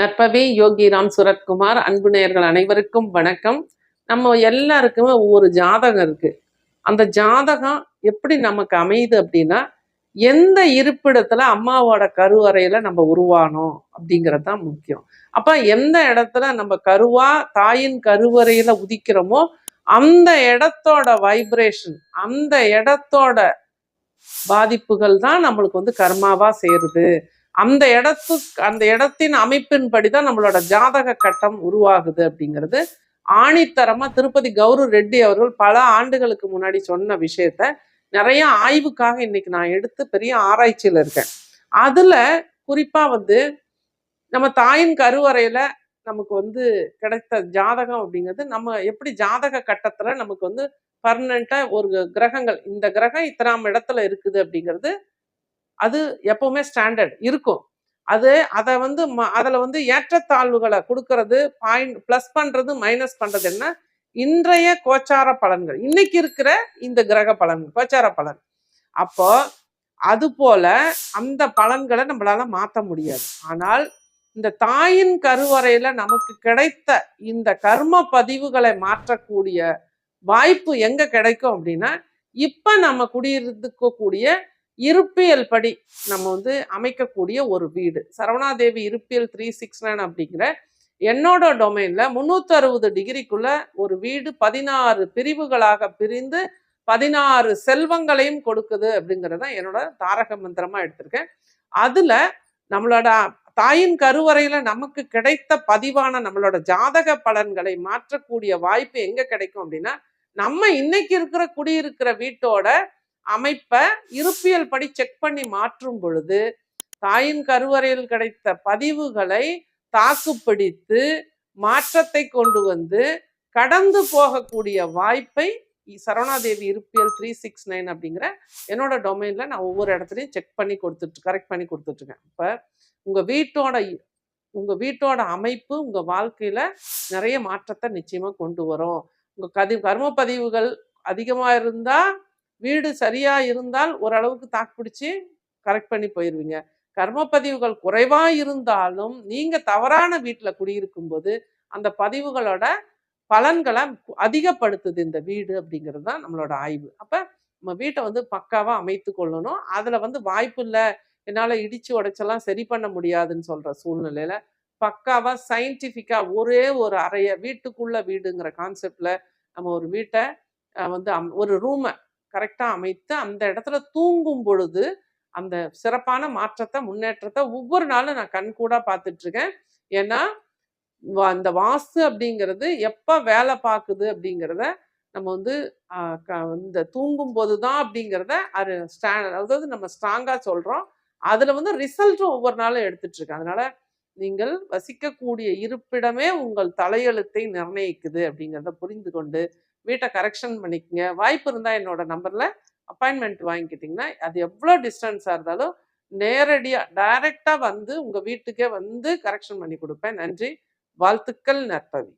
நற்பவி யோகி ராம் சுரத்குமார் அன்பு நேயர்கள் அனைவருக்கும் வணக்கம். நம்ம எல்லாருக்குமே ஒவ்வொரு ஜாதகம் இருக்கு. அந்த ஜாதகம் எப்படி நமக்கு அமையுது அப்படின்னா எந்த இருப்பிடத்துல அம்மாவோட கருவறையில நம்ம உருவானோம் அப்படிங்கிறது தான் முக்கியம். அப்ப எந்த இடத்துல நம்ம கருவா தாயின் கருவறையில உதிக்கிறோமோ அந்த இடத்தோட வைப்ரேஷன் அந்த இடத்தோட பாதிப்புகள் தான் நம்மளுக்கு வந்து கர்மாவா சேருது. அந்த இடத்து அந்த இடத்தின் அமைப்பின்படி தான் நம்மளோட ஜாதக கட்டம் உருவாகுது அப்படிங்கிறது ஆணித்தரமா திருப்பதி கௌரு ரெட்டி அவர்கள் பல ஆண்டுகளுக்கு முன்னாடி சொன்ன விஷயத்த நிறைய ஆய்வுக்காக இன்னைக்கு நான் எடுத்து பெரிய ஆராய்ச்சியில இருக்கேன். அதுல குறிப்பா வந்து நம்ம தாயின் கருவறையில நமக்கு வந்து கிடைத்த ஜாதகம் அப்படிங்கிறது நம்ம எப்படி ஜாதக கட்டத்துல நமக்கு வந்து பர்மனண்டா ஒரு கிரகங்கள் இந்த கிரகம் இத்தனாம் இடத்துல இருக்குது அப்படிங்கிறது அது எப்பவுமே ஸ்டாண்டர்ட் இருக்கும். அது அதை வந்து ம- அதில் வந்து ஏற்றத்தாழ்வுகளை கொடுக்கறது பாயிண்ட் ப்ளஸ் பண்ணுறது மைனஸ் பண்ணுறது என்ன? இன்றைய கோச்சார பலன்கள். இன்னைக்கு இருக்கிற இந்த கிரக பலன் கோச்சார பலன். அப்போ அது போல அந்த பலன்களை நம்மளால மாற்ற முடியாது. ஆனால் இந்த தாயின் கருவறையில நமக்கு கிடைத்த இந்த கர்ம பதிவுகளை மாற்றக்கூடிய வாய்ப்பு எங்க கிடைக்கும் அப்படின்னா இப்ப நம்ம குடியிருக்கக்கூடிய இருப்பியல் படி நம்ம வந்து அமைக்கக்கூடிய ஒரு வீடு. சரவணாதேவி இருப்பியல் த்ரீ சிக்ஸ் நைன் அப்படிங்கிற என்னோட டொமைனில் முந்நூற்றறுபது அறுபது டிகிரிக்குள்ள ஒரு வீடு பதினாறு பிரிவுகளாக பிரிந்து பதினாறு செல்வங்களையும் கொடுக்குது அப்படிங்கிறத என்னோட தாரக மந்திரமாக எடுத்திருக்கேன். அதில் நம்மளோட தாயின் கருவறையில் நமக்கு கிடைத்த பதிவான நம்மளோட ஜாதக பலன்களை மாற்றக்கூடிய வாய்ப்பு எங்கே கிடைக்கும் அப்படின்னா நம்ம இன்னைக்கு இருக்கிற குடியிருக்கிற வீட்டோட அமைப்பை இருப்பியல் படி செக் பண்ணி மாற்றும் பொழுது தாயின் கருவறையில் கிடைத்த பதிவுகளை தாக்குப்பிடித்து மாற்றத்தை கொண்டு வந்து கடந்து போகக்கூடிய வாய்ப்பை சரவணாதேவி இருப்பியல் த்ரீ சிக்ஸ் நைன் அப்படிங்கிற என்னோட டொமைன்ல நான் ஒவ்வொரு இடத்துலையும் செக் பண்ணி கொடுத்துட்டு கரெக்ட் பண்ணி கொடுத்துட்ருக்கேன் இப்போ உங்கள் வீட்டோட உங்கள் வீட்டோட அமைப்பு உங்கள் வாழ்க்கையில் நிறைய மாற்றத்தை நிச்சயமாக கொண்டு வரும். உங்கள் கதி கர்ம பதிவுகள் இருந்தால் வீடு சரியாக இருந்தால் ஓரளவுக்கு தாக்கு பிடிச்சி கரெக்ட் பண்ணி போயிடுவீங்க கர்ம பதிவுகள் இருந்தாலும் நீங்கள் தவறான வீட்டில் குடியிருக்கும் போது அந்த பதிவுகளோட பலன்களை அதிகப்படுத்துது இந்த வீடு அப்படிங்கிறது தான் நம்மளோட ஆய்வு. அப்போ நம்ம வீட்டை வந்து பக்காவாக அமைத்து கொள்ளணும். அதில் வந்து வாய்ப்பு இல்லை. என்னால் இடிச்சு உடைச்செல்லாம் சரி பண்ண முடியாதுன்னு சொல்கிற சூழ்நிலையில் பக்காவாக சயின்டிஃபிக்காக ஒரே ஒரு அறைய வீட்டுக்குள்ளே வீடுங்கிற கான்செப்டில் நம்ம ஒரு வீட்டை வந்து அம்- ஒரு ரூமை கரெக்டாக அமைத்து அந்த இடத்துல தூங்கும் பொழுது அந்த சிறப்பான மாற்றத்தை முன்னேற்றத்தை ஒவ்வொரு நாளும் நான் கண்கூடாக பார்த்துட்டு இருக்கேன் ஏன்னா அந்த வாஸ்து அப்படிங்கிறது எப்போ வேலை பார்க்குது அப்படிங்கிறத நம்ம வந்து க- இந்த தூங்கும் போது தான் அப்படிங்கிறத அது ஸ்டா அதாவது நம்ம ஸ்ட்ராங்காக சொல்கிறோம் அதில் வந்து ரிசல்ட்டும் ஒவ்வொரு நாளும் எடுத்துட்டு இருக்கேன் நீங்கள் வசிக்கக்கூடிய இருப்பிடமே உங்கள் தலையெழுத்தை நிர்ணயிக்குது அப்படிங்கிறத புரிந்து கொண்டு வீட்டை கரெக்ஷன் பண்ணிக்கங்க. வாய்ப்பு இருந்தால் என்னோட நம்பரில் அப்பாயின்மெண்ட் வாங்கிக்கிட்டிங்கன்னா அது எவ்வளோ டிஸ்டன்ஸாக இருந்தாலும் நேரடியாக டைரெக்டாக வந்து உங்கள் வீட்டுக்கே வந்து கரெக்ஷன் பண்ணி கொடுப்பேன். நன்றி. வாழ்த்துக்கள் நற்பவி.